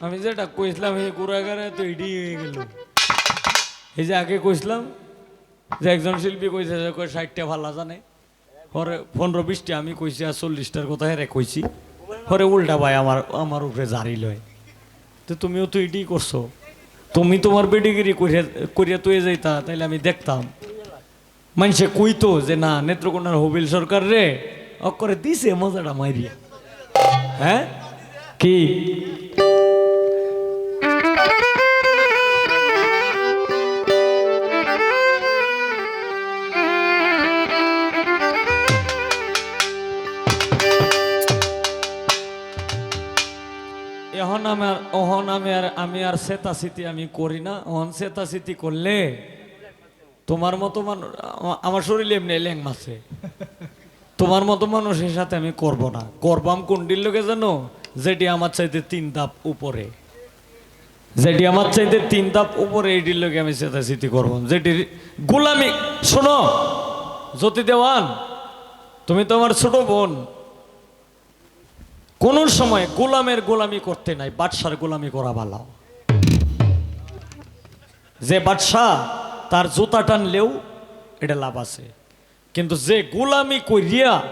আমি যেটা কইছিলাম এই গুড়াগারে তো এডি হয়ে গেল। এই যে আগে কইছিলাম যে একজন শিল্পী কইছে যে ষাটটা ভালো জানে। পরে পনেরো বিশটা, আমি কইছি, আর চল্লিশটার কথা হেরে কইছি। পরে উল্টা ভাই আমার আমার উপরে জারি লয়। তো তুমিও তো এডি করছ। তুমি তোমার বেডিগিরি করিয়া তুই যাইতা, তাইলে আমি দেখতাম। মানুষে কইতো যে, না, নেত্রকোনার হবিল সরকার রে অকরে দিছে মজাটা মাইরিয়া। হ্যাঁ? কি? এখন আমার অহন আমি আর আমি আর স্মৃতি আমি করি না। অহন স্মৃতি করলে তোমার মতো মানুষ আমার শরীরে এমনি ল্যাং মাছে। তোমার মতো মানুষের সাথে আমি করব না। করবাম কোনটির লোকে জানো যেটি আমার চাইতে তিন ধাপ উপরে। যেটি আমার চাইতে তিন ধাপ উপরে এইটির লোকে আমি স্মৃতি করব। যেটির গোলামি, শোনো, জ্যোতি দেওয়ান, তুমি তো আমার ছোট বোন। কোন সময় গোলামের গোলামি করতে নাই, বাদশার গোলামি করা ভালো। যে বাদশাহ তার জুতা টানলেও এটা লাভ আছে। কিন্তু যে গোলামি করিয়া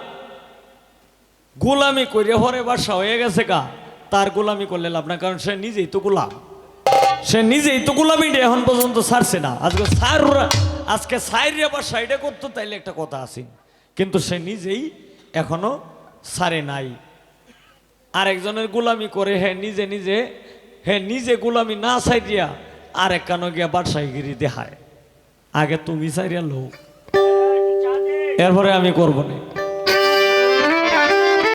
গোলামি করিয়া হরে বাদশা হয়ে গেছে কা তার গোলামি করলে লাভ না কারণ সে নিজেই তো গোলাম। সে নিজেই তো গোলামি এখন পর্যন্ত ছাড়ছে না। আজকে সার আজকে সাইরিয়া বা সাইডে করতো, তাইলে একটা কথা আছে। কিন্তু সে নিজেই এখনও সারে নাই। আরেকজনের গোলামি করে হ্যাঁ নিজে নিজে হ্যাঁ নিজে গোলামি না সাইরিয়া আরেক কানো গিয়া বাদশাহীগিরি দেখায় আগে তুমি সাইরিয়া লোক এরপরে আমি করব না।